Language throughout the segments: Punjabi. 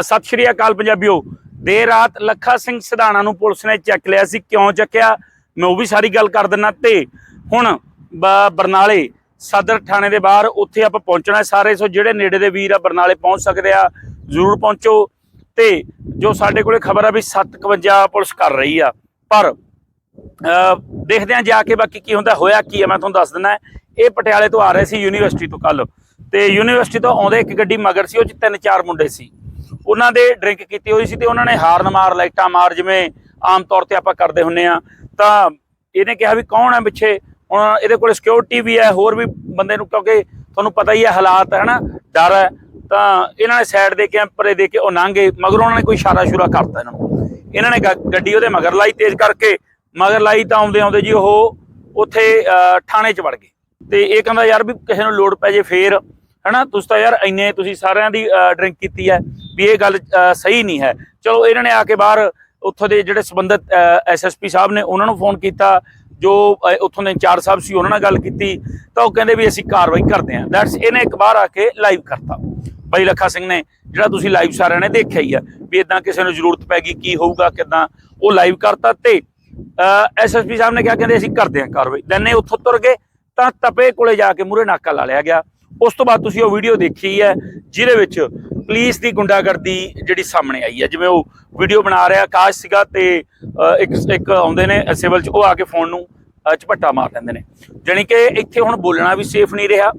ਸਤਿ ਸ਼੍ਰੀ ਅਕਾਲ ਪੰਜਾਬੀਓ। ਦੇਰ ਰਾਤ ਲੱਖਾ ਸਿੰਘ ਸਿਧਾਣਾ ਨੂੰ ਪੁਲਿਸ ਨੇ ਚੱਕ ਲਿਆ ਸੀ। ਕਿਉਂ ਚੱਕਿਆ? ਮੈਂ ਉਹ ਵੀ ਸਾਰੀ ਗੱਲ ਕਰ ਦਿੰਨਾ ਤੇ। ਹੁਣ ਬ- ਬਰਨਾਲੇ ਸਦਰ ਥਾਣੇ ਦੇ ਬਾਹਰ ਉੱਥੇ ਆਪਾਂ ਪਹੁੰਚਣਾ ਸਾਰੇ। ਸੋ ਜਿਹੜੇ ਨੇੜੇ ਦੇ ਵੀਰ ਆ, ਬਰਨਾਲੇ ਪਹੁੰਚ ਸਕਦੇ ਆ। ਜ਼ਰੂਰ ਪਹੁੰਚੋ। ਤੇ ਜੋ ਸਾਡੇ ਕੋਲੇ ਖਬਰ ਆ ਵੀ 751 ਪੁਲਿਸ ਕਰ ਰਹੀ ਆ। ਪਰ ਦੇਖਦੇ ਆ ਜਾ ਕੇ ਬਾਕੀ ਕੀ ਹੁੰਦਾ, ਹੋਇਆ ਕੀ ਆ, ਮੈਂ ਤੁਹਾਨੂੰ ਦੱਸ ਦਿੰਦਾ ਇਹ ਪਟਿਆਲੇ ਤੋਂ ਆ ਰਹੇ ਸੀ ਯੂਨੀਵਰਸਿਟੀ ਤੋਂ ਕੱਲ ਤੇ ਯੂਨੀਵਰਸਿਟੀ ਤੋਂ ਆਉਂਦੇ ਇੱਕ ਗੱਡੀ ਮਗਰ ਸੀ, ਉਹ ਚ ਤਿੰਨ ਚਾਰ ਮੁੰਡੇ ਸੀ। ਉਹਨਾਂ ਦੇ ਡਰਿੰਕ ਕੀਤੀ ਹੋਈ ਸੀ ਤੇ ਉਹਨਾਂ ਨੇ ਹਾਰਨ ਮਾਰ, ਲਾਈਟਾਂ ਮਾਰ, ਜਿਵੇਂ ਆਮ ਤੌਰ ਤੇ ਆਪਾਂ ਕਰਦੇ ਹੁੰਨੇ ਆ। ਤਾਂ ਇਹਨੇ ਕਿਹਾ ਵੀ ਕੌਣ ਹੈ ਪਿੱਛੇ? ਹੁਣ ਇਹਦੇ ਕੋਲ ਸਿਕਿਉਰਿਟੀ ਵੀ ਹੈ, ਹੋਰ ਵੀ ਬੰਦੇ ਨੂੰ ਕਿਉਂਕਿ ਤੁਹਾਨੂੰ ਪਤਾ ਹੀ ਹੈ ਹਾਲਾਤ ਹੈ ਨਾ ਡਰ ਹੈ। ਤਾਂ ਇਹਨਾਂ ਨੇ ਸਾਈਡ ਦੇ ਕੈਂਪਰੇ ਦੇ ਕੇ ਉਹ ਲੰਘੇ ਮਗਰ ਉਹਨਾਂ ਨੇ ਕੋਈ ਇਸ਼ਾਰਾ ਸ਼ੁਰਾ ਕਰਤਾ ਇਹਨਾਂ ਨੂੰ। ਇਹਨਾਂ ਨੇ ਗੱਡੀ ਉਹਦੇ ਮਗਰ ਲਾਈ ਤੇਜ਼ ਕਰਕੇ। ਮਗਰ ਲਾਈ ਤਾਂ ਆਉਂਦੇ ਆਉਂਦੇ ਜੀ ਉਹ ਉੱਥੇ ਥਾਣੇ 'ਚ ਵੜ ਗਏ। ਤੇ ਇਹ ਕਹਿੰਦਾ, ਯਾਰ ਵੀ ਕਿਸੇ ਨੂੰ ਲੋੜ ਪੈ ਜੇ ਫੇਰ, ਹਨਾ? ਤੁਸੀਂ ਤਾਂ ਯਾਰ ਇੰਨੇ ਤੁਸੀਂ ਸਾਰਿਆਂ ਦੀ ਡਰਿੰਕ ਕੀਤੀ ਹੈ। ਵੀ ਇਹ ਗੱਲ ਸਹੀ ਨਹੀਂ ਹੈ। ਚਲੋ, ਇਹਨਾਂ ਨੇ ਆ ਕੇ ਬਾਹਰ ਉੱਥੋਂ ਦੇ ਜਿਹੜੇ ਸੰਬੰਧਿਤ ਐਸਐਸਪੀ ਸਾਹਿਬ ਨੇ ਉਹਨਾਂ ਨੂੰ ਫੋਨ ਕੀਤਾ, ਜੋ ਉੱਥੋਂ ਦੇ ਇੰਚਾਰਜ ਸਾਹਿਬ ਸੀ, ਉਹਨਾਂ ਨਾਲ ਗੱਲ ਕੀਤੀ, ਤਾਂ ਉਹ ਕਹਿੰਦੇ ਵੀ ਅਸੀਂ ਕਾਰਵਾਈ ਕਰਦੇ ਹਾਂ। ਦੈਟਸ ਇਹਨੇ ਇੱਕ ਵਾਰ ਆ ਕੇ ਲਾਈਵ ਕਰਤਾ। ਬਾਈ ਲੱਖਾ ਸਿੰਘ ਨੇ, ਜਿਹੜਾ ਤੁਸੀਂ ਲਾਈਵ ਸਾਰਿਆਂ ਨੇ ਦੇਖਿਆ ਹੀ ਆ, ਵੀ ਇਦਾਂ ਕਿਸੇ ਨੂੰ ਜ਼ਰੂਰਤ ਪੈ ਗਈ, ਕੀ ਹੋਊਗਾ, ਕਿਦਾਂ, ਉਹ ਲਾਈਵ ਕਰਤਾ ਤੇ ਐਸਐਸਪੀ ਸਾਹਿਬ ਨੇ ਕਿਹਾ, ਕਹਿੰਦੇ ਅਸੀਂ ਕਰਦੇ ਹਾਂ ਕਾਰਵਾਈ। ਦੈਨੇ ਉੱਥੋਂ ਤੁਰ ਗਏ, ਤਾਂ ਤਪੇ ਕੋਲੇ ਜਾ ਕੇ ਮੂਰੇ ਨਾਕਾ ਲਾ ਲਿਆ ਗਿਆ। ਉਸ ਤੋਂ ਬਾਅਦ ਤੁਸੀਂ ਉਹ ਵੀਡੀਓ ਦੇਖੀ ਹੈ, ਜਿਹਦੇ ਵਿੱਚ ਪੁਲਿਸ ਦੀ ਗੁੰਡਾਗਰਦੀ ਜਿਹੜੀ ਸਾਹਮਣੇ ਆਈ ਹੈ। ਜਿਵੇਂ ਉਹ ਵੀਡੀਓ ਬਣਾ ਰਿਹਾ ਆਕਾਸ਼ ਸੀਗਾ ਤੇ ਇੱਕ ਇੱਕ ਆਉਂਦੇ ਨੇ, ਸਿਵਲ ਚ, ਉਹ ਆ ਕੇ ਫੋਨ ਨੂੰ ਝਪੱਟਾ ਮਾਰ ਦਿੰਦੇ ਨੇ। ਜਾਣੀ ਕਿ ਇੱਥੇ ਹੁਣ ਬੋਲਣਾ ਵੀ ਸੇਫ ਨਹੀਂ ਰਿਹਾ।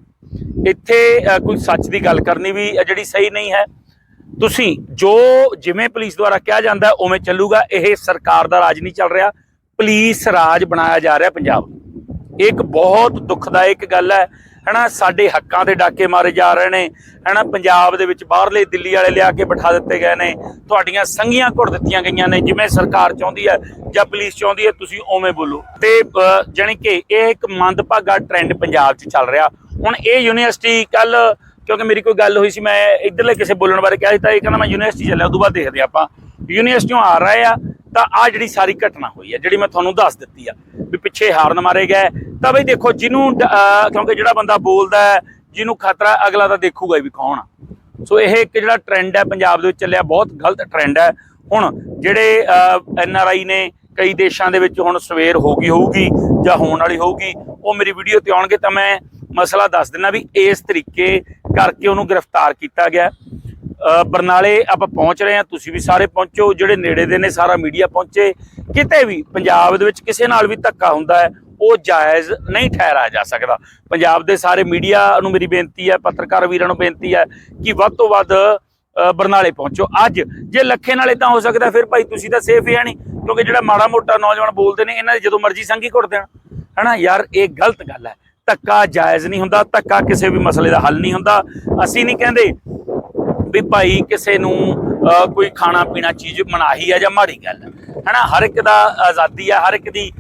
ਇੱਥੇ ਕੋਈ ਸੱਚ ਦੀ ਗੱਲ ਕਰਨੀ ਵੀ ਜਿਹੜੀ ਸਹੀ ਨਹੀਂ ਹੈ। ਤੁਸੀਂ ਜੋ ਜਿਵੇਂ ਪੁਲਿਸ ਦੁਆਰਾ ਕਿਹਾ ਜਾਂਦਾ, ਉਵੇਂ ਚੱਲੂਗਾ। ਇਹ ਸਰਕਾਰ ਦਾ ਰਾਜ ਨਹੀਂ ਚੱਲ ਰਿਹਾ। ਪੁਲਿਸ ਰਾਜ ਬਣਾਇਆ ਜਾ ਰਿਹਾ ਪੰਜਾਬ ਇਹ ਇੱਕ ਬਹੁਤ ਦੁਖਦਾਇਕ ਗੱਲ ਹੈ। ਹਨਾ ਸਾਡੇ ਹੱਕਾਂ 'ਤੇ ਡਾਕੇ ਮਾਰੇ ਜਾ ਰਹੇ ਨੇ ਹਨਾ ਪੰਜਾਬ ਦੇ ਵਿੱਚ ਬਾਹਰਲੇ ਦਿੱਲੀ ਵਾਲੇ ਲਿਆ ਕੇ ਬਿਠਾ ਦਿੱਤੇ ਗਏ ਨੇ ਤੁਹਾਡੀਆਂ ਸੰਗੀਆਂ ਘੁੱਟ ਦਿੱਤੀਆਂ ਗਈਆਂ ਨੇ ਜਿਵੇਂ ਸਰਕਾਰ ਚਾਹੁੰਦੀ ਹੈ ਜਾਂ ਪੁਲਿਸ ਚਾਹੁੰਦੀ ਹੈ ਤੁਸੀਂ ਉਵੇਂ ਬੋਲੋ। ਤੇ ਅਹ, ਜਾਣੀ ਕਿ ਇਹ ਇੱਕ ਮੰਦਭਾਗਾ ਟ੍ਰੈਂਡ ਪੰਜਾਬ 'ਚ ਚੱਲ ਰਿਹਾ। ਹੁਣ ਇਹ ਯੂਨੀਵਰਸਿਟੀ ਕੱਲ ਕਿਉਂਕਿ ਮੇਰੀ ਕੋਈ ਗੱਲ ਹੋਈ ਸੀ ਮੈਂ ਇਧਰਲੇ ਕਿਸੇ ਬੋਲਣ ਬਾਰੇ ਕਿਹਾ ਸੀ ਤਾਂ ਇਹ ਕਹਿੰਦਾ ਮੈਂ ਯੂਨੀਵਰਸਿਟੀ ਚੱਲਿਆ ਉਦੋਂ ਬਾਅਦ ਦੇਖਦੇ ਆਪਾਂ। ਯੂਨੀਵਰਸਿਟੀਆਂ ਆ ਰਹੇ ਆ ਤਾਂ ਆ ਜਿਹੜੀ ਸਾਰੀ ਘਟਨਾ ਹੋਈ ਹੈ ਜਿਹੜੀ ਮੈਂ ਤੁਹਾਨੂੰ ਦੱਸ ਦਿੱਤੀ ਆ, ਵੀ ਪਿੱਛੇ ਹਾਰਨ ਮਾਰੇ ਗਏ, ਤਾਂ ਬਈ ਦੇਖੋ ਜਿਹਨੂੰ ਕਿਉਂਕਿ ਜਿਹੜਾ ਬੰਦਾ ਬੋਲਦਾ ਹੈ, ਜਿਹਨੂੰ ਖਤਰਾ ਅਗਲਾ ਤਾਂ ਦੇਖੂਗਾ ਵੀ ਕੌਣ ਆ। ਸੋ ਇਹ ਇੱਕ ਜਿਹੜਾ ਟ੍ਰੈਂਡ ਹੈ ਪੰਜਾਬ ਦੇ ਵਿੱਚ ਚੱਲਿਆ, ਬਹੁਤ ਗਲਤ ਟ੍ਰੈਂਡ ਹੈ। ਹੁਣ ਜਿਹੜੇ ਐਨ ਆਰ ਆਈ ਨੇ ਕਈ ਦੇਸ਼ਾਂ ਦੇ ਵਿੱਚ ਹੁਣ ਸਵੇਰ ਹੋ ਗਈ ਹੋਊਗੀ ਜਾਂ ਹੋਣ ਵਾਲੀ ਹੋਊਗੀ, ਉਹ ਮੇਰੀ ਵੀਡੀਓ ਤੇ ਆਉਣਗੇ ਤਾਂ ਮੈਂ ਮਸਲਾ ਦੱਸ ਦਿੰਦਾ ਵੀ ਇਸ ਤਰੀਕੇ ਕਰਕੇ ਉਹਨੂੰ ਗ੍ਰਿਫਤਾਰ ਕੀਤਾ ਗਿਆ। ਬਰਨਾਲੇ ਆਪਾਂ ਪਹੁੰਚ ਰਹੇ ਹਾਂ ਤੁਸੀਂ ਵੀ ਸਾਰੇ ਪਹੁੰਚੋ ਜਿਹੜੇ ਨੇੜੇ ਦੇ ਨੇ ਸਾਰਾ ਮੀਡੀਆ ਪਹੁੰਚੇ। ਕਿਤੇ ਵੀ ਪੰਜਾਬ ਦੇ ਵਿੱਚ ਕਿਸੇ ਨਾਲ ਵੀ ਧੱਕਾ ਹੁੰਦਾ ਹੈ ਉਹ ਜਾਇਜ਼ ਨਹੀਂ ਠਹਿਰਾਇਆ ਜਾ ਸਕਦਾ। ਪੰਜਾਬ ਦੇ ਸਾਰੇ ਮੀਡੀਆ ਨੂੰ ਮੇਰੀ ਬੇਨਤੀ ਹੈ ਪੱਤਰਕਾਰ ਵੀਰਾਂ ਨੂੰ ਬੇਨਤੀ ਹੈ ਕਿ ਵੱਧ ਤੋਂ ਵੱਧ ਅ, ਬਰਨਾਲੇ ਪਹੁੰਚੋ। ਅੱਜ ਜੇ ਲੱਖੇ ਨਾਲ ਇਦਾਂ ਹੋ ਸਕਦਾ ਫਿਰ ਭਾਈ ਤੁਸੀਂ ਤਾਂ ਸੇਫ ਹੀ ਹੈ ਨਹੀਂ ਕਿਉਂਕਿ ਜਿਹੜਾ ਮਾੜਾ ਮੋਟਾ ਨੌਜਵਾਨ ਬੋਲਦੇ ਨੇ ਇਹਨਾਂ ਦੇ ਜਦੋਂ ਮਰਜ਼ੀ ਸੰਗੀ ਘੁੱਟ ਦੇਣ। ਹਨਾ ਯਾਰ ਇਹ ਗਲਤ ਗੱਲ ਹੈ। ਧੱਕਾ ਜਾਇਜ਼ ਨਹੀਂ ਹੁੰਦਾ ਧੱਕਾ ਕਿਸੇ ਵੀ ਮਸਲੇ ਦਾ ਹੱਲ ਨਹੀਂ ਹੁੰਦਾ। ਅਸੀਂ ਨਹੀਂ ਕਹਿੰਦੇ ਵੀ ਭਾਈ ਕਿਸੇ ਨੂੰ ਕੋਈ ਖਾਣਾ ਪੀਣਾ ਚੀਜ਼ ਮਨਾਹੀ ਹੈ ਜਾਂ ਮਾੜੀ ਗੱਲ। ਹੈ ਹਨਾ, ਹਰ ਇੱਕ ਦਾ ਆਜ਼ਾਦੀ ਹੈ ਹਰ ਇੱਕ ਦੀ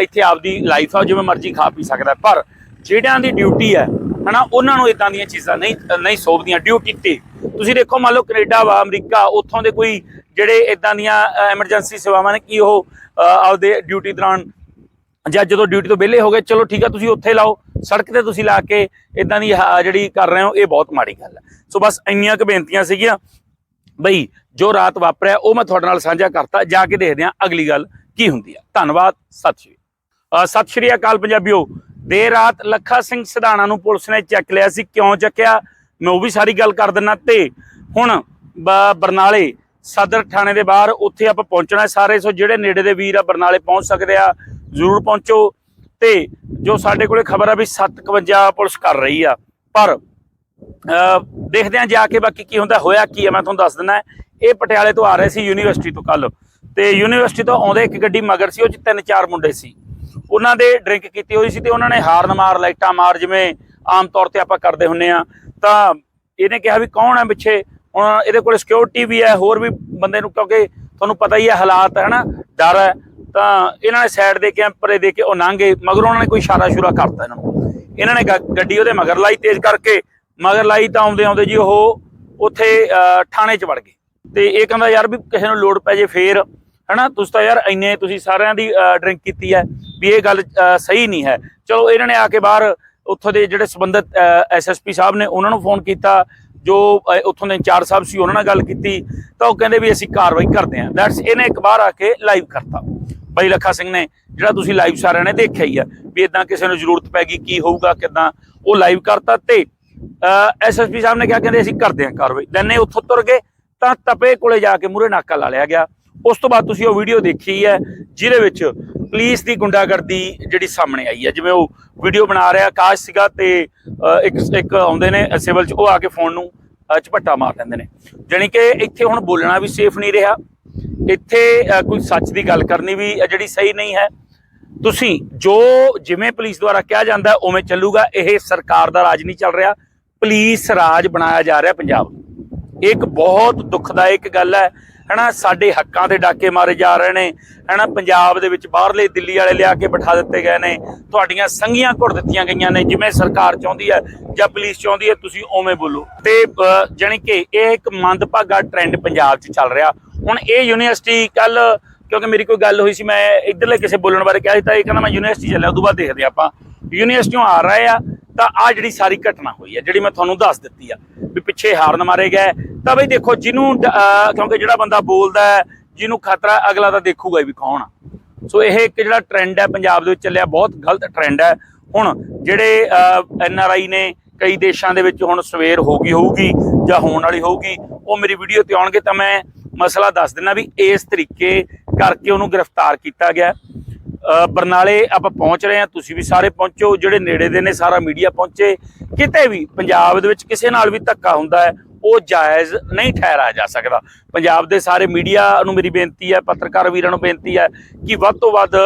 ਇੱਥੇ ਆਪਦੀ ਲਾਈਫ ਆ ਜਿਵੇਂ ਮਰਜ਼ੀ ਖਾ ਪੀ ਸਕਦਾ। ਪਰ ਜਿਹੜਿਆਂ ਦੀ ਡਿਊਟੀ ਹੈ ਹਨਾ, ਉਹਨਾਂ ਨੂੰ ਇਦਾਂ ਦੀਆਂ ਚੀਜ਼ਾਂ ਨਹੀਂ ਨਹੀਂ ਸੋਭਦੀਆਂ। ਡਿਊਟੀ ਤੇ ਤੁਸੀਂ ਦੇਖੋ, ਮੰਨ ਲਓ ਕੈਨੇਡਾ ਵਾ, ਅਮਰੀਕਾ, ਉੱਥੋਂ ਦੇ ਕੋਈ ਜਿਹੜੇ ਇਦਾਂ ਦੀਆਂ ਐਮਰਜੈਂਸੀ ਸੇਵਾਵਾਂ ਨੇ, ਕੀ ਉਹ ਆਪਦੇ ਡਿਊਟੀ ਦੌਰਾਨ ਜਾਂ ਜਦੋਂ ਡਿਊਟੀ ਤੋਂ ਵਿਹਲੇ ਹੋ ਗਏ, ਚਲੋ ਠੀਕ ਆ, ਤੁਸੀਂ ਉੱਥੇ ਲਾਓ। ਸੜਕ ਤੇ ਤੁਸੀਂ ਲਾ ਕੇ ਇਦਾਂ ਦੀ ਹਾ- ਜਿਹੜੀ ਕਰ ਰਹੇ ਹੋ, ਇਹ ਬਹੁਤ ਮਾੜੀ ਗੱਲ ਹੈ ਸੋ ਬਸ ਇੰਨੀਆਂ ਕੁ ਬੇਨਤੀਆਂ ਸੀਗੀਆਂ। ਬਈ, ਜੋ ਰਾਤ ਵਾਪਰਿਆ, ਉਹ ਮੈਂ ਤੁਹਾਡੇ ਨਾਲ ਸਾਂਝਾ ਕਰਤਾ। ਜਾ ਕੇ ਦੇਖਦੇ ਹਾਂ ਅਗਲੀ ਗੱਲ ਕੀ ਹੁੰਦੀ ਹੈ ਧੰਨਵਾਦ, ਸਤਿ ਸ਼੍ਰੀ ਸਤਿ ਸ਼੍ਰੀ ਅਕਾਲ ਪੰਜਾਬੀਓ। ਦੇਰ ਰਾਤ ਲੱਖਾ ਸਿੰਘ ਸਿਧਾਣਾ ਨੂੰ ਪੁਲਿਸ ਨੇ ਚੱਕ ਲਿਆ ਸੀ। ਕਿਉਂ ਚੱਕਿਆ? ਮੈਂ ਉਹ ਵੀ ਸਾਰੀ ਗੱਲ ਕਰ ਦਿੰਨਾ। ਤੇ ਹੁਣ ਬ- ਬਰਨਾਲੇ ਸਦਰ ਥਾਣੇ ਦੇ ਬਾਹਰ ਉੱਥੇ ਆਪਾਂ ਪਹੁੰਚਣਾ ਸਾਰੇ। ਸੋ ਜਿਹੜੇ ਨੇੜੇ ਦੇ ਵੀਰ ਆ, ਬਰਨਾਲੇ ਪਹੁੰਚ ਸਕਦੇ ਆ। ਜ਼ਰੂਰ ਪਹੁੰਚੋ। ਤੇ ਜੋ ਸਾਡੇ ਕੋਲੇ ਖਬਰ ਆ ਵੀ 751 ਪੁਲਿਸ ਕਰ ਰਹੀ ਆ, ਪਰ, ਅਹ, ਦੇਖਦੇ ਹਾਂ ਜਾ ਕੇ ਬਾਕੀ ਕੀ ਹੁੰਦਾ, ਹੋਇਆ ਕੀ ਹੈ ਮੈਂ ਤੁਹਾਨੂੰ ਦੱਸ ਦਿੰਦਾ। ਇਹ ਪਟਿਆਲੇ ਤੋਂ ਆ ਰਹੇ ਸੀ ਯੂਨੀਵਰਸਿਟੀ ਤੋਂ ਕੱਲ ਤੇ ਯੂਨੀਵਰਸਿਟੀ ਤੋਂ ਆਉਂਦੇ ਇੱਕ ਗੱਡੀ ਮਗਰ ਸੀ, ਉਹ ਚ ਤਿੰਨ ਚਾਰ ਮੁੰਡੇ ਸੀ। ਉਹਨਾਂ ਦੇ ਡਰਿੰਕ ਕੀਤੀ ਹੋਈ ਸੀ ਤੇ ਉਹਨਾਂ ਨੇ ਹਾਰਨ ਮਾਰ, ਲਾਈਟਾਂ ਮਾਰ, ਜਿਵੇਂ ਆਮ ਤੌਰ ਤੇ ਆਪਾਂ ਕਰਦੇ ਹੁੰਨੇ ਆ। ਤਾਂ ਇਹਨੇ ਕਿਹਾ ਵੀ ਕੌਣ ਹੈ ਪਿੱਛੇ? ਹੁਣ ਇਹਦੇ ਕੋਲ ਸਿਕਿਉਰਿਟੀ ਵੀ ਹੈ, ਹੋਰ ਵੀ ਬੰਦੇ ਨੂੰ ਕਿਉਂਕਿ ਤੁਹਾਨੂੰ ਪਤਾ ਹੀ ਹੈ ਹਾਲਾਤ ਹੈ ਨਾ ਡਰ ਹੈ। ਤਾਂ ਇਹਨਾਂ ਨੇ ਸਾਈਡ ਦੇ ਕੇ ਕੈਂਪਰੇ ਦੇ ਕੇ ਉਹ ਲੰਘੇ ਮਗਰ ਉਹਨਾਂ ਨੇ ਕੋਈ ਇਸ਼ਾਰਾ ਸ਼ੁਰਾ ਕਰਤਾ ਇਹਨਾਂ ਨੂੰ। ਇਹਨਾਂ ਨੇ ਗ- ਗੱਡੀ ਉਹਦੇ ਮਗਰ ਲਾਈ ਤੇਜ਼ ਕਰਕੇ, ਮਗਰ ਲਾਈ ਤਾਂ ਆਉਂਦੇ ਆਉਂਦੇ ਜੀ ਉਹ ਉੱਥੇ ਥਾਣੇ 'ਚ ਵੜ ਗਏ। ਤੇ ਇਹ ਕਹਿੰਦਾ ਯਾਰ ਵੀ ਕਿਸੇ ਨੂੰ ਲੋੜ ਪੈ ਜੇ ਫੇਰ, ਹਨਾ, ਤੁਸੀਂ ਤਾਂ ਯਾਰ ਇੰਨੇ ਤੁਸੀਂ ਸਾਰਿਆਂ ਦੀ ਡਰਿੰਕ ਕੀਤੀ ਹੈ ਵੀ ਇਹ ਗੱਲ ਸਹੀ ਨਹੀਂ ਹੈ। ਚਲੋ ਇਹਨਾਂ ਨੇ ਆ ਕੇ ਬਾਹਰ ਉੱਥੋਂ ਦੇ ਜਿਹੜੇ ਸੰਬੰਧਿਤ ਐਸਐਸਪੀ ਸਾਹਿਬ ਨੇ ਉਹਨਾਂ ਨੂੰ ਫੋਨ ਕੀਤਾ, ਜੋ ਉੱਥੋਂ ਦੇ ਇੰਚਾਰਜ ਸਾਹਿਬ ਸੀ ਉਹਨਾਂ ਨਾਲ ਗੱਲ ਕੀਤੀ, ਤਾਂ ਉਹ ਕਹਿੰਦੇ ਵੀ ਅਸੀਂ ਕਾਰਵਾਈ ਕਰਦੇ ਹਾਂ। ਦੈਟਸ ਇਹਨੇ ਇੱਕ ਵਾਰ ਆ ਕੇ ਲਾਈਵ ਕਰਤਾ। ਬਾਈ ਲੱਖਾ ਸਿੰਘ ਨੇ ਜਿਹੜਾ ਤੁਸੀਂ ਲਾਈਵ ਸਾਰਿਆਂ ਨੇ ਦੇਖਿਆ ਹੀ ਆ ਵੀ ਇਦਾਂ ਕਿਸੇ ਨੂੰ ਜ਼ਰੂਰਤ ਪੈ ਗਈ ਕੀ ਹੋਊਗਾ ਕਿਦਾਂ। ਉਹ ਲਾਈਵ ਕਰਤਾ ਤੇ ਐਸਐਸਪੀ ਸਾਹਿਬ ਨੇ ਕਿਹਾ ਕਹਿੰਦੇ ਅਸੀਂ ਕਰਦੇ ਹਾਂ ਕਾਰਵਾਈ। ਦੈਨ ਉੱਥੋਂ ਤੁਰ ਗਏ ਤਾਂ ਤਪੇ ਕੋਲੇ ਜਾ ਕੇ ਮੂਰੇ ਨਾਕਾ ਲਾ ਲਿਆ ਗਿਆ। ਉਸ ਤੋਂ ਬਾਅਦ ਤੁਸੀਂ ਉਹ ਵੀਡੀਓ ਦੇਖੀ ਹੈ ਜਿਹਦੇ ਵਿੱਚ ਪੁਲਿਸ ਦੀ ਗੁੰਡਾਗਰਦੀ ਜਿਹੜੀ ਸਾਹਮਣੇ ਆਈ ਹੈ। ਜਿਵੇਂ ਉਹ ਵੀਡੀਓ ਬਣਾ ਰਿਹਾ ਆਕਾਸ਼ ਸੀਗਾ ਤੇ ਇੱਕ ਇੱਕ ਆਉਂਦੇ ਨੇ ਸਿਵਲ ਚ ਉਹ ਆ ਕੇ ਫੋਨ ਨੂੰ ਅਹ, ਝਪੱਟਾ ਮਾਰ ਦਿੰਦੇ ਨੇ। ਜਾਣੀ ਕਿ ਇੱਥੇ ਹੁਣ ਬੋਲਣਾ ਵੀ ਸੇਫ ਨਹੀਂ ਰਿਹਾ। ਇੱਥੇ ਕੋਈ ਸੱਚ ਦੀ ਗੱਲ ਕਰਨੀ ਵੀ ਜਿਹੜੀ ਸਹੀ ਨਹੀਂ ਹੈ। ਤੁਸੀਂ ਜੋ ਜਿਵੇਂ ਪੁਲਿਸ ਦੁਆਰਾ ਕਿਹਾ ਜਾਂਦਾ ਉਵੇਂ ਚੱਲੂਗਾ। ਇਹ ਸਰਕਾਰ ਦਾ ਰਾਜ ਨਹੀਂ ਚੱਲ ਰਿਹਾ। ਪੁਲਿਸ ਰਾਜ ਬਣਾਇਆ ਜਾ ਰਿਹਾ ਪੰਜਾਬ। ਇਹ ਇੱਕ ਬਹੁਤ ਦੁਖਦਾਇਕ ਗੱਲ ਹੈ। ਹਨਾ ਸਾਡੇ ਹੱਕਾਂ ਦੇ ਡਾਕੇ ਮਾਰੇ ਜਾ ਰਹੇ ਨੇ। ਹਨਾ ਪੰਜਾਬ ਦੇ ਵਿੱਚ ਬਾਹਰਲੇ ਦਿੱਲੀ ਵਾਲੇ ਲਿਆ ਕੇ ਬਿਠਾ ਦਿੱਤੇ ਗਏ ਨੇ। ਤੁਹਾਡੀਆਂ ਸੰਗੀਆਂ ਘੁੱਟ ਦਿੱਤੀਆਂ ਗਈਆਂ ਨੇ ਜਿਵੇਂ ਸਰਕਾਰ ਚਾਹੁੰਦੀ ਹੈ ਜਾਂ ਪੁਲਿਸ ਚਾਹੁੰਦੀ ਹੈ ਤੁਸੀਂ ਉਵੇਂ ਬੋਲੋ। ਤੇ ਅਹ, ਜਾਣੀ ਕਿ ਇਹ ਇੱਕ ਮੰਦਭਾਗਾ ਟ੍ਰੈਂਡ ਪੰਜਾਬ 'ਚ ਚੱਲ ਰਿਹਾ। ਹੁਣ ਇਹ ਯੂਨੀਵਰਸਿਟੀ ਕੱਲ, ਕਿਉਂਕਿ ਮੇਰੀ ਕੋਈ ਗੱਲ ਹੋਈ ਸੀ, ਮੈਂ ਇਧਰਲੇ ਕਿਸੇ ਬੋਲਣ ਬਾਰੇ ਕਿਹਾ ਸੀ, ਤਾਂ ਇਹ ਕਹਿੰਦਾ ਮੈਂ ਯੂਨੀਵਰਸਿਟੀ ਚੱਲਿਆ, ਉਦੋਂ ਬਾਅਦ ਦੇਖਦੇ ਹਾਂ ਆਪਾਂ। ਯੂਨੀਵਰਸਿਟੀੋਂ ਆ ਰਹੇ ਆ, ਤਾਂ ਆ ਜਿਹੜੀ ਸਾਰੀ ਘਟਨਾ ਹੋਈ ਹੈ ਜਿਹੜੀ ਮੈਂ ਤੁਹਾਨੂੰ ਦੱਸ ਦਿੱਤੀ ਆ, ਵੀ ਪਿੱਛੇ ਹਾਰਨ ਮਾਰੇ ਗਏ ਤਾਂ ਬਈ ਦੇਖੋ, ਜਿਹਨੂੰ ਕਿਉਂਕਿ ਜਿਹੜਾ ਬੰਦਾ ਬੋਲਦਾ ਹੈ, ਜਿਹਨੂੰ ਖਤਰਾ ਅਗਲਾ ਤਾਂ ਦੇਖੂਗਾ ਵੀ ਕੌਣ ਆ। ਸੋ ਇਹ ਇੱਕ ਜਿਹੜਾ ਟ੍ਰੈਂਡ ਹੈ, ਪੰਜਾਬ ਦੇ ਵਿੱਚ ਚੱਲਿਆ, ਬਹੁਤ ਗਲਤ ਟ੍ਰੈਂਡ ਹੈ। ਹੁਣ ਜਿਹੜੇ ਐਨ ਆਰ ਆਈ ਨੇ ਕਈ ਦੇਸ਼ਾਂ ਦੇ ਵਿੱਚ ਹੁਣ ਸਵੇਰ ਹੋ ਗਈ ਹੋਊਗੀ ਜਾਂ ਹੋਣ ਵਾਲੀ ਹੋਊਗੀ, ਉਹ ਮੇਰੀ ਵੀਡੀਓ ਤੇ ਆਉਣਗੇ, ਤਾਂ ਮੈਂ ਮਸਲਾ ਦੱਸ ਦਿੰਦਾ ਵੀ ਇਸ ਤਰੀਕੇ ਕਰਕੇ ਉਹਨੂੰ ਗ੍ਰਿਫਤਾਰ ਕੀਤਾ ਗਿਆ। ਬਰਨਾਲੇ ਆਪਾਂ ਪਹੁੰਚ ਰਹੇ ਹਾਂ, ਤੁਸੀਂ ਵੀ ਸਾਰੇ ਪਹੁੰਚੋ, ਜਿਹੜੇ ਨੇੜੇ ਦੇ ਨੇ ਸਾਰਾ ਮੀਡੀਆ ਪਹੁੰਚੇ। ਕਿਤੇ ਵੀ ਪੰਜਾਬ ਦੇ ਵਿੱਚ ਕਿਸੇ ਨਾਲ ਵੀ ਧੱਕਾ ਹੁੰਦਾ ਹੈ, ਉਹ ਜਾਇਜ਼ ਨਹੀਂ ਠਹਿਰਾਇਆ ਜਾ ਸਕਦਾ। ਪੰਜਾਬ ਦੇ ਸਾਰੇ ਮੀਡੀਆ ਨੂੰ ਮੇਰੀ ਬੇਨਤੀ ਹੈ, ਪੱਤਰਕਾਰ ਵੀਰਾਂ ਨੂੰ ਬੇਨਤੀ ਹੈ ਕਿ ਵੱਧ ਤੋਂ ਵੱਧ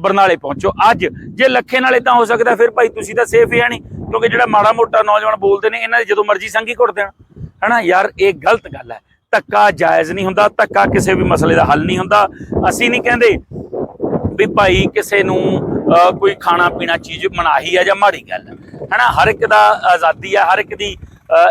ਬਰਨਾਲੇ ਪਹੁੰਚੋ। ਅੱਜ ਜੇ ਲੱਖੇ ਨਾਲ ਤਾਂ ਹੋ ਸਕਦਾ, ਫਿਰ ਭਾਈ ਤੁਸੀਂ ਤਾਂ ਸੇਫ ਹੀ ਹੈ ਨਹੀਂ, ਕਿਉਂਕਿ ਜਿਹੜਾ ਮਾੜਾ ਮੋਟਾ ਨੌਜਵਾਨ ਬੋਲਦੇ ਨੇ, ਇਹਨਾਂ ਦੇ ਜਦੋਂ ਮਰਜ਼ੀ ਸੰਗੀ ਘੁੱਟ ਦੇਣ। ਹਨਾ ਯਾਰ, ਇਹ ਗਲਤ ਗੱਲ ਹੈ। ਧੱਕਾ ਜਾਇਜ਼ ਨਹੀਂ ਹੁੰਦਾ, ਧੱਕਾ ਕਿਸੇ ਵੀ ਮਸਲੇ ਦਾ ਹੱਲ ਨਹੀਂ ਹੁੰਦਾ। ਅਸੀਂ ਨਹੀਂ ਕਹਿੰਦੇ ਵੀ ਭਾਈ ਕਿਸੇ ਨੂੰ ਕੋਈ ਖਾਣਾ ਪੀਣਾ ਚੀਜ਼ ਮਨਾਹੀ ਹੈ ਜਾਂ ਮਾੜੀ ਗੱਲ। ਹੈ ਹਨਾ, ਹਰ ਇੱਕ ਦਾ ਆਜ਼ਾਦੀ ਹੈ ਹਰ ਇੱਕ ਦੀ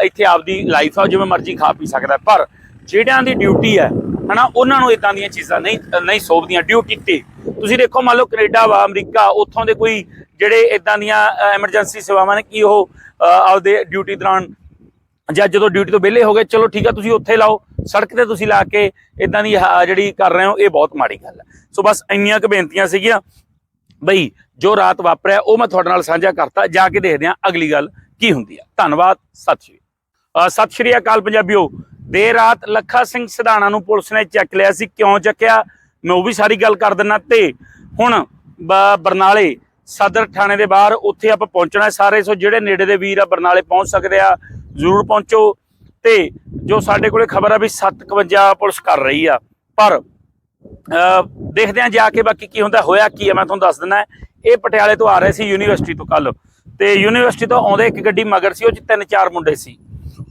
ਇੱਥੇ ਆਪਦੀ ਲਾਈਫ ਆ ਜਿਵੇਂ ਮਰਜ਼ੀ ਖਾ ਪੀ ਸਕਦਾ। ਪਰ ਜਿਹੜਿਆਂ ਦੀ ਡਿਊਟੀ ਹੈ ਹਨਾ, ਉਹਨਾਂ ਨੂੰ ਇਦਾਂ ਦੀਆਂ ਚੀਜ਼ਾਂ ਨਹੀਂ ਨਹੀਂ ਸੋਭਦੀਆਂ। ਡਿਊਟੀ ਤੇ, ਤੁਸੀਂ ਦੇਖੋ, ਮੰਨ ਲਓ ਕੈਨੇਡਾ ਵਾ, ਅਮਰੀਕਾ, ਉੱਥੋਂ ਦੇ ਕੋਈ ਜਿਹੜੇ ਇਦਾਂ ਦੀਆਂ ਐਮਰਜੈਂਸੀ ਸੇਵਾਵਾਂ ਨੇ, ਕੀ ਉਹ ਆਪਦੇ ਡਿਊਟੀ ਦੌਰਾਨ ਜਾਂ ਜਦੋਂ ਡਿਊਟੀ ਤੋਂ ਵਿਹਲੇ ਹੋ ਗਏ, ਚਲੋ ਠੀਕ ਆ, ਤੁਸੀਂ ਉੱਥੇ ਲਾਓ। ਸੜਕ ਤੇ ਤੁਸੀਂ ਲਾ ਕੇ ਇਦਾਂ ਦੀ ਜਿਹੜੀ ਕਰ ਰਹੇ ਹੋ, ਇਹ ਬਹੁਤ ਮਾੜੀ ਗੱਲ ਹੈ। ਸੋ ਬਸ ਇੰਨੀਆਂ ਕੁ ਬੇਨਤੀਆਂ ਸੀਗੀਆਂ। ਬਈ, ਜੋ ਰਾਤ ਵਾਪਰਿਆ, ਉਹ ਮੈਂ ਤੁਹਾਡੇ ਨਾਲ ਸਾਂਝਾ ਕਰਤਾ। ਜਾ ਕੇ ਦੇਖਦੇ ਹਾਂ ਅਗਲੀ ਗੱਲ ਕੀ ਹੁੰਦੀ ਹੈ। ਧੰਨਵਾਦ, ਸਤਿ ਸ਼੍ਰੀ ਸਤਿ ਸ਼੍ਰੀ ਅਕਾਲ ਪੰਜਾਬੀਓ। ਦੇਰ ਰਾਤ ਲੱਖਾ ਸਿੰਘ ਸਿਧਾਣਾ ਨੂੰ ਪੁਲਿਸ ਨੇ ਚੱਕ ਲਿਆ ਸੀ। ਕਿਉਂ ਚੱਕਿਆ? ਮੈਂ ਉਹ ਵੀ ਸਾਰੀ ਗੱਲ ਕਰ ਦਿੰਨਾ। ਤੇ ਹੁਣ ਬ- ਬਰਨਾਲੇ ਸਦਰ ਥਾਣੇ ਦੇ ਬਾਹਰ ਉੱਥੇ ਆਪਾਂ ਪਹੁੰਚਣਾ ਸਾਰੇ। ਸੋ ਜਿਹੜੇ ਨੇੜੇ ਦੇ ਵੀਰ ਆ, ਬਰਨਾਲੇ ਪਹੁੰਚ ਸਕਦੇ ਆ। ਜ਼ਰੂਰ ਪਹੁੰਚੋ। ਤੇ ਜੋ ਸਾਡੇ ਕੋਲੇ ਖਬਰ ਆ ਵੀ 751 ਪੁਲਿਸ ਕਰ ਰਹੀ ਆ। ਪਰ, ਅਹ, ਦੇਖਦੇ ਹਾਂ ਜਾ ਕੇ ਬਾਕੀ ਕੀ ਹੁੰਦਾ, ਹੋਇਆ ਕੀ ਹੈ ਮੈਂ ਤੁਹਾਨੂੰ ਦੱਸ ਦਿੰਦਾ। ਇਹ ਪਟਿਆਲੇ ਤੋਂ ਆ ਰਹੇ ਸੀ ਯੂਨੀਵਰਸਿਟੀ ਤੋਂ ਕੱਲ ਤੇ ਯੂਨੀਵਰਸਿਟੀ ਤੋਂ ਆਉਂਦੇ ਇੱਕ ਗੱਡੀ ਮਗਰ ਸੀ, ਉਹ ਚ ਤਿੰਨ ਚਾਰ ਮੁੰਡੇ ਸੀ।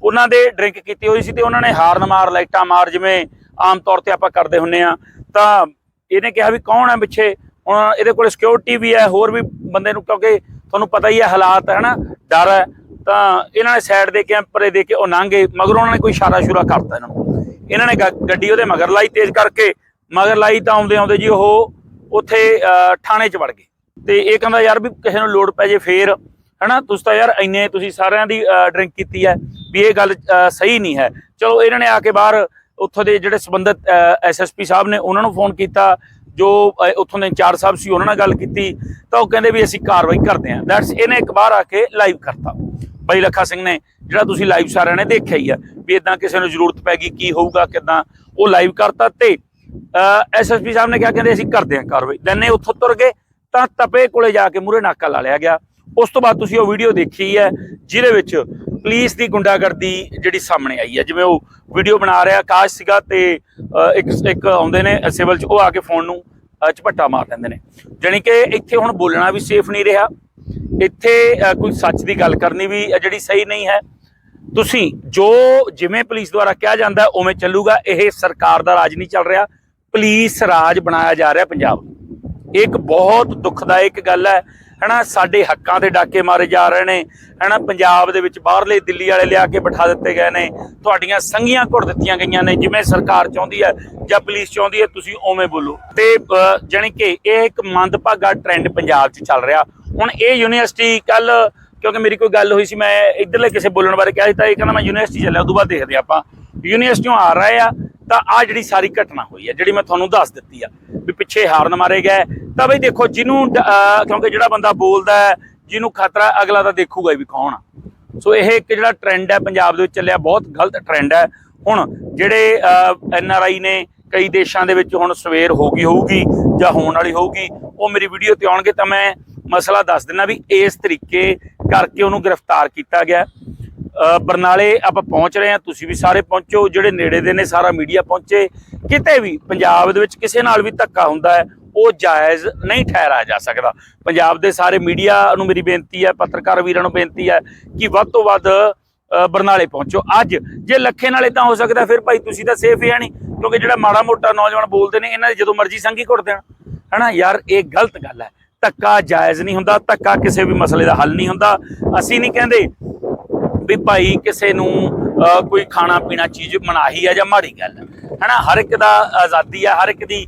ਉਹਨਾਂ ਦੇ ਡਰਿੰਕ ਕੀਤੀ ਹੋਈ ਸੀ ਤੇ ਉਹਨਾਂ ਨੇ ਹਾਰਨ ਮਾਰ, ਲਾਈਟਾਂ ਮਾਰ, ਜਿਵੇਂ ਆਮ ਤੌਰ ਤੇ ਆਪਾਂ ਕਰਦੇ ਹੁੰਨੇ ਆ। ਤਾਂ ਇਹਨੇ ਕਿਹਾ ਵੀ ਕੌਣ ਹੈ ਪਿੱਛੇ? ਹੁਣ ਇਹਦੇ ਕੋਲ ਸਿਕਿਉਰਿਟੀ ਵੀ ਹੈ, ਹੋਰ ਵੀ ਬੰਦੇ ਨੂੰ ਕਿਉਂਕਿ ਤੁਹਾਨੂੰ ਪਤਾ ਹੀ ਹੈ ਹਾਲਾਤ ਹੈ ਨਾ ਡਰ ਹੈ। ਤਾਂ ਇਹਨਾਂ ਨੇ ਸਾਈਡ ਦੇ ਕੈਂਪਰੇ ਦੇ ਕੇ ਉਹ ਲੰਘੇ, ਮਗਰ ਉਹਨਾਂ ਨੇ ਕੋਈ ਇਸ਼ਾਰਾ ਸ਼ੁਰਾ ਕਰਤਾ ਇਹਨਾਂ ਨੂੰ। ਇਹਨਾਂ ਨੇ ਗੱਡੀ ਉਹਦੇ ਮਗਰ ਲਾਈ ਤੇਜ਼ ਕਰਕੇ, ਮਗਰ ਲਾਈ ਤਾਂ ਆਉਂਦੇ ਆਉਂਦੇ ਜੀ ਉਹ ਉੱਥੇ ਥਾਣੇ 'ਚ ਵੜ ਗਏ। ਤੇ ਇਹ ਕਹਿੰਦਾ ਯਾਰ ਵੀ ਕਿਸੇ ਨੂੰ ਲੋੜ ਪੈ ਜੇ ਫੇਰ, ਹਨਾ? ਤੁਸੀਂ ਤਾਂ ਯਾਰ ਇੰਨੇ ਤੁਸੀਂ ਸਾਰਿਆਂ ਦੀ ਡਰਿੰਕ ਕੀਤੀ ਹੈ ਵੀ ਇਹ ਗੱਲ ਸਹੀ ਨਹੀਂ ਹੈ। ਚਲੋ ਇਹਨਾਂ ਨੇ ਆ ਕੇ ਬਾਹਰ ਉੱਥੋਂ ਦੇ ਜਿਹੜੇ ਸੰਬੰਧਿਤ ਐਸਐਸਪੀ ਸਾਹਿਬ ਨੇ ਉਹਨਾਂ ਨੂੰ ਫੋਨ ਕੀਤਾ, ਜੋ ਉੱਥੋਂ ਦੇ ਇੰਚਾਰਜ ਸਾਹਿਬ ਸੀ ਉਹਨਾਂ ਨਾਲ ਗੱਲ ਕੀਤੀ, ਤਾਂ ਉਹ ਕਹਿੰਦੇ ਵੀ ਅਸੀਂ ਕਾਰਵਾਈ ਕਰਦੇ ਹਾਂ। ਦੈਟਸ ਇਹਨੇ ਇੱਕ ਵਾਰ ਆ ਕੇ ਲਾਈਵ ਕਰਤਾ। ਬਾਈ ਲੱਖਾ ਸਿੰਘ ਨੇ, ਜਿਹੜਾ ਤੁਸੀਂ ਲਾਈਵ ਸਾਰਿਆਂ ਨੇ ਦੇਖਿਆ ਹੀ ਆ, ਵੀ ਇਦਾਂ ਕਿਸੇ ਨੂੰ ਜ਼ਰੂਰਤ ਪੈ ਗਈ, ਕੀ ਹੋਊਗਾ, ਕਿਦਾਂ, ਉਹ ਲਾਈਵ ਕਰਤਾ ਤੇ ਐਸਐਸਪੀ ਸਾਹਿਬ ਨੇ ਕਿਹਾ, ਕਹਿੰਦੇ ਅਸੀਂ ਕਰਦੇ ਹਾਂ ਕਾਰਵਾਈ। ਦੈਨ ਉੱਥੋਂ ਤੁਰ ਗਏ, ਤਾਂ ਤਪੇ ਕੋਲੇ ਜਾ ਕੇ ਮੂਰੇ ਨਾਕਾ ਲਾ ਲਿਆ ਗਿਆ। ਉਸ ਤੋਂ ਬਾਅਦ ਤੁਸੀਂ ਉਹ ਵੀਡੀਓ ਦੇਖੀ ਹੈ, ਜਿਹਦੇ ਵਿੱਚ ਪੁਲਿਸ ਦੀ ਗੁੰਡਾਗਰਦੀ ਜਿਹੜੀ ਸਾਹਮਣੇ ਆਈ ਹੈ। ਜਿਵੇਂ ਉਹ ਵੀਡੀਓ ਬਣਾ ਰਿਹਾ ਆਕਾਸ਼ ਸੀਗਾ ਤੇ ਇੱਕ ਇੱਕ ਆਉਂਦੇ ਨੇ, ਸਿਵਲ ਚ, ਉਹ ਆ ਕੇ ਫੋਨ ਨੂੰ ਝਪੱਟਾ ਮਾਰ ਦਿੰਦੇ ਨੇ। ਜਾਣੀ ਕਿ ਇੱਥੇ ਹੁਣ ਬੋਲਣਾ ਵੀ ਸੇਫ ਨਹੀਂ ਰਿਹਾ। ਇੱਥੇ ਕੋਈ ਸੱਚ ਦੀ ਗੱਲ ਕਰਨੀ ਵੀ ਜਿਹੜੀ ਸਹੀ ਨਹੀਂ ਹੈ। ਤੁਸੀਂ ਜੋ ਜਿਵੇਂ ਪੁਲਿਸ ਦੁਆਰਾ ਕਿਹਾ ਜਾਂਦਾ ਉਵੇਂ ਚੱਲੂਗਾ। ਇਹ ਸਰਕਾਰ ਦਾ ਰਾਜ ਨਹੀਂ ਚੱਲ ਰਿਹਾ। ਪੁਲਿਸ ਰਾਜ ਬਣਾਇਆ ਜਾ ਰਿਹਾ ਪੰਜਾਬ। ਇਹ ਇੱਕ ਬਹੁਤ ਦੁਖਦਾਇਕ ਗੱਲ ਹੈ। ਹਨਾ ਸਾਡੇ ਹੱਕਾਂ ਤੇ ਡਾਕੇ ਮਾਰੇ ਜਾ ਰਹੇ ਨੇ। ਹਨਾ ਪੰਜਾਬ ਦੇ ਵਿੱਚ ਬਾਹਰਲੇ ਦਿੱਲੀ ਵਾਲੇ ਲਿਆ ਕੇ ਬਿਠਾ ਦਿੱਤੇ ਗਏ ਨੇ। ਤੁਹਾਡੀਆਂ ਸੰਗੀਆਂ ਘੁੱਟ ਦਿੱਤੀਆਂ ਗਈਆਂ ਨੇ। ਜਿਵੇਂ ਸਰਕਾਰ ਚਾਹੁੰਦੀ ਹੈ ਜਾਂ ਪੁਲਿਸ ਚਾਹੁੰਦੀ ਹੈ ਤੁਸੀਂ ਉਵੇਂ ਬੋਲੋ। ਤੇ ਅਹ, ਜਾਣੀ ਕਿ ਇਹ ਇੱਕ ਮੰਦਭਾਗਾ ਟ੍ਰੈਂਡ ਪੰਜਾਬ 'ਚ ਚੱਲ ਰਿਹਾ। ਹੁਣ ਇਹ ਯੂਨੀਵਰਸਿਟੀ ਕੱਲ ਕਿਉਂਕਿ ਮੇਰੀ ਕੋਈ ਗੱਲ ਹੋਈ ਸੀ, ਮੈਂ ਇਧਰਲੇ ਕਿਸੇ ਬੋਲਣ ਬਾਰੇ ਕਿਹਾ ਸੀ, ਤਾਂ ਇਹ ਕਹਿੰਦਾ ਮੈਂ ਯੂਨੀਵਰਸਿਟੀ ਚੱਲਿਆ, ਉਦੋਂ ਬਾਅਦ ਦੇਖਦੇ ਆਪਾਂ। ਯੂਨੀਵਰਸਿਟੀੋਂ ਆ ਰਹੇ ਆ, ਤਾਂ ਆ ਜਿਹੜੀ ਸਾਰੀ ਘਟਨਾ ਹੋਈ ਹੈ ਜਿਹੜੀ ਮੈਂ ਤੁਹਾਨੂੰ ਦੱਸ ਦਿੱਤੀ ਆ, ਵੀ ਪਿੱਛੇ ਹਾਰਨ ਮਾਰੇ ਗਏ। ਤਾਂ ਬਈ ਦੇਖੋ, ਜਿਹਨੂੰ ਕਿਉਂਕਿ ਜਿਹੜਾ ਬੰਦਾ ਬੋਲਦਾ ਹੈ, ਜਿਹਨੂੰ ਖਤਰਾ ਅਗਲਾ ਤਾਂ ਦੇਖੂਗਾ ਵੀ ਕੌਣ ਆ। ਸੋ ਇਹ ਇੱਕ ਜਿਹੜਾ ਟ੍ਰੈਂਡ ਹੈ, ਪੰਜਾਬ ਦੇ ਵਿੱਚ ਚੱਲਿਆ, ਬਹੁਤ ਗਲਤ ਟ੍ਰੈਂਡ ਹੈ। ਹੁਣ ਜਿਹੜੇ ਐਨ ਆਰ ਆਈ ਨੇ ਕਈ ਦੇਸ਼ਾਂ ਦੇ ਵਿੱਚ ਹੁਣ ਸਵੇਰ ਹੋ ਗਈ ਹੋਊਗੀ ਜਾਂ ਹੋਣ ਵਾਲੀ ਹੋਊਗੀ, ਉਹ ਮੇਰੀ ਵੀਡੀਓ ਤੇ ਆਉਣਗੇ, ਤਾਂ ਮੈਂ ਮਸਲਾ ਦੱਸ ਦਿੰਦਾ ਵੀ ਇਸ ਤਰੀਕੇ ਕਰਕੇ ਉਹਨੂੰ ਗ੍ਰਿਫਤਾਰ ਕੀਤਾ ਗਿਆ। ਬਰਨਾਲੇ ਆਪਾਂ ਪਹੁੰਚ ਰਹੇ ਹਾਂ, ਤੁਸੀਂ ਵੀ ਸਾਰੇ ਪਹੁੰਚੋ, ਜਿਹੜੇ ਨੇੜੇ ਦੇ ਨੇ ਸਾਰਾ ਮੀਡੀਆ ਪਹੁੰਚੇ। ਕਿਤੇ ਵੀ ਪੰਜਾਬ ਦੇ ਵਿੱਚ ਕਿਸੇ ਨਾਲ ਵੀ ਧੱਕਾ ਹੁੰਦਾ ਹੈ, ਉਹ ਜਾਇਜ਼ ਨਹੀਂ ਠਹਿਰਾਇਆ ਜਾ ਸਕਦਾ। ਪੰਜਾਬ ਦੇ ਸਾਰੇ ਮੀਡੀਆ ਨੂੰ ਮੇਰੀ ਬੇਨਤੀ ਹੈ, ਪੱਤਰਕਾਰ ਵੀਰਾਂ ਨੂੰ ਬੇਨਤੀ ਹੈ ਕਿ ਵੱਧ ਤੋਂ ਵੱਧ ਬਰਨਾਲੇ ਪਹੁੰਚੋ। ਅੱਜ ਜੇ ਲੱਖੇ ਨਾਲੇ ਤਾਂ ਹੋ ਸਕਦਾ, ਫਿਰ ਭਾਈ ਤੁਸੀਂ ਤਾਂ ਸੇਫ ਹੀ ਆ ਨਹੀਂ ਕਿਉਂਕਿ ਜਿਹੜਾ ਮਾੜਾ ਮੋਟਾ ਨੌਜਵਾਨ ਬੋਲਦੇ ਨੇ, ਇਹਨਾਂ ਦੇ ਜਦੋਂ ਮਰਜ਼ੀ ਸੰਗੀ ਘੁੱਟ ਦੇਣ। ਹਨਾ ਯਾਰ, ਇਹ ਗਲਤ ਗੱਲ ਹੈ। ਧੱਕਾ ਜਾਇਜ਼ ਨਹੀਂ ਹੁੰਦਾ, ਧੱਕਾ ਕਿਸੇ ਵੀ ਮਸਲੇ ਦਾ ਹੱਲ ਨਹੀਂ ਹੁੰਦਾ। ਅਸੀਂ ਨਹੀਂ ਕਹਿੰਦੇ ਵੀ ਭਾਈ ਕਿਸੇ ਨੂੰ ਕੋਈ ਖਾਣਾ ਪੀਣਾ ਚੀਜ਼ ਮਨਾਹੀ ਹੈ ਜਾਂ ਮਾੜੀ ਗੱਲ। ਹਨਾ, ਹਰ ਇੱਕ ਦਾ ਆਜ਼ਾਦੀ ਹੈ ਹਰ ਇੱਕ ਦੀ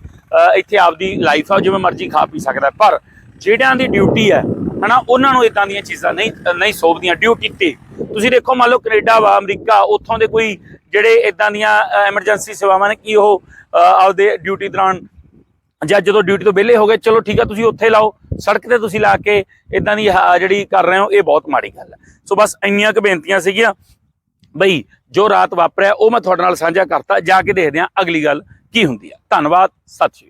ਇੱਥੇ ਆਪਦੀ ਲਾਈਫ ਆ ਜਿਵੇਂ ਮਰਜ਼ੀ ਖਾ ਪੀ ਸਕਦਾ। ਪਰ ਜਿਹੜਿਆਂ ਦੀ ਡਿਊਟੀ ਹੈ ਹਨਾ, ਉਹਨਾਂ ਨੂੰ ਇਦਾਂ ਦੀਆਂ ਚੀਜ਼ਾਂ ਨਹੀਂ ਨਹੀਂ ਸੋਭਦੀਆਂ ਡਿਊਟੀ ਤੇ ਤੁਸੀਂ ਦੇਖੋ, ਮੰਨ ਲਓ ਕੈਨੇਡਾ ਵਾ, ਅਮਰੀਕਾ, ਉੱਥੋਂ ਦੇ ਕੋਈ ਜਿਹੜੇ ਇਦਾਂ ਦੀਆਂ ਐਮਰਜੈਂਸੀ ਸੇਵਾਵਾਂ ਨੇ, ਕੀ ਉਹ ਆਪਦੇ ਡਿਊਟੀ ਦੌਰਾਨ ਜਾਂ ਜਦੋਂ ਡਿਊਟੀ ਤੋਂ ਵਿਹਲੇ ਹੋ ਗਏ, ਚਲੋ ਠੀਕ ਆ, ਤੁਸੀਂ ਉੱਥੇ ਲਾਓ, ਸੜਕ ਤੇ ਤੁਸੀਂ ਲਾ ਕੇ ਇਦਾਂ ਦੀ ਹਾ- ਜਿਹੜੀ ਕਰ ਰਹੇ ਹੋ, ਇਹ ਬਹੁਤ ਮਾੜੀ ਗੱਲ ਹੈ ਸੋ ਬਸ ਇੰਨੀਆਂ ਕੁ ਬੇਨਤੀਆਂ ਸੀਗੀਆਂ। ਬਈ, ਜੋ ਰਾਤ ਵਾਪਰਿਆ, ਉਹ ਮੈਂ ਤੁਹਾਡੇ ਨਾਲ ਸਾਂਝਾ ਕਰਤਾ, ਜਾ ਕੇ ਦੇਖਦੇ ਹਾਂ ਅਗਲੀ ਗੱਲ ਕੀ ਹੁੰਦੀ ਹੈ ਧੰਨਵਾਦ, ਸਤਿ ਸ਼੍ਰੀ ਅਕਾਲ।